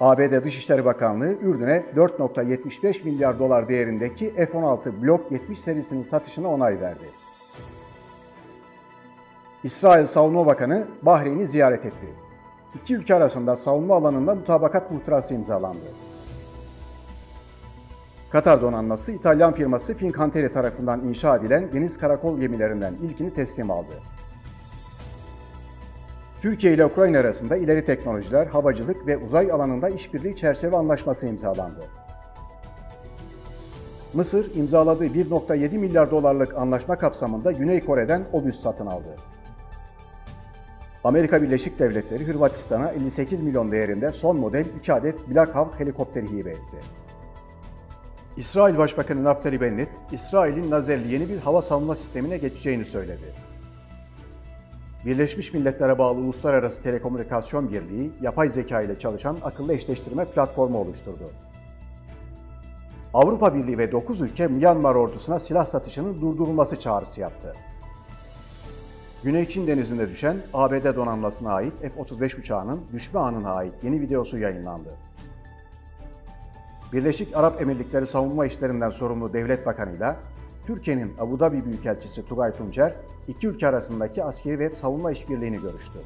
ABD Dışişleri Bakanlığı Ürdün'e 4.75 milyar dolar değerindeki F-16 Block 70 serisinin satışına onay verdi. İsrail Savunma Bakanı Bahreyn'i ziyaret etti. İki ülke arasında savunma alanında mutabakat muhtırası imzalandı. Katar donanması İtalyan firması Fincantieri tarafından inşa edilen deniz karakol gemilerinden ilkini teslim aldı. Türkiye ile Ukrayna arasında ileri teknolojiler, havacılık ve uzay alanında işbirliği çerçeve anlaşması imzalandı. Mısır imzaladığı 1.7 milyar dolarlık anlaşma kapsamında Güney Kore'den obüs satın aldı. Amerika Birleşik Devletleri Hırvatistan'a 58 milyon değerinde son model 2 adet Black Hawk helikopteri hibe etti. İsrail Başbakanı Naftali Bennett, İsrail'in lazerli yeni bir hava savunma sistemine geçeceğini söyledi. Birleşmiş Milletler'e bağlı Uluslararası Telekomünikasyon Birliği, yapay zeka ile çalışan akıllı eşleştirme platformu oluşturdu. Avrupa Birliği ve 9 ülke Myanmar ordusuna silah satışının durdurulması çağrısı yaptı. Güney Çin denizinde düşen ABD donanmasına ait F-35 uçağının düşme anına ait yeni videosu yayınlandı. Birleşik Arap Emirlikleri savunma işlerinden sorumlu devlet bakanıyla Türkiye'nin Abu Dhabi Büyükelçisi Tugay Tuncer, iki ülke arasındaki askeri ve savunma işbirliğini görüştü.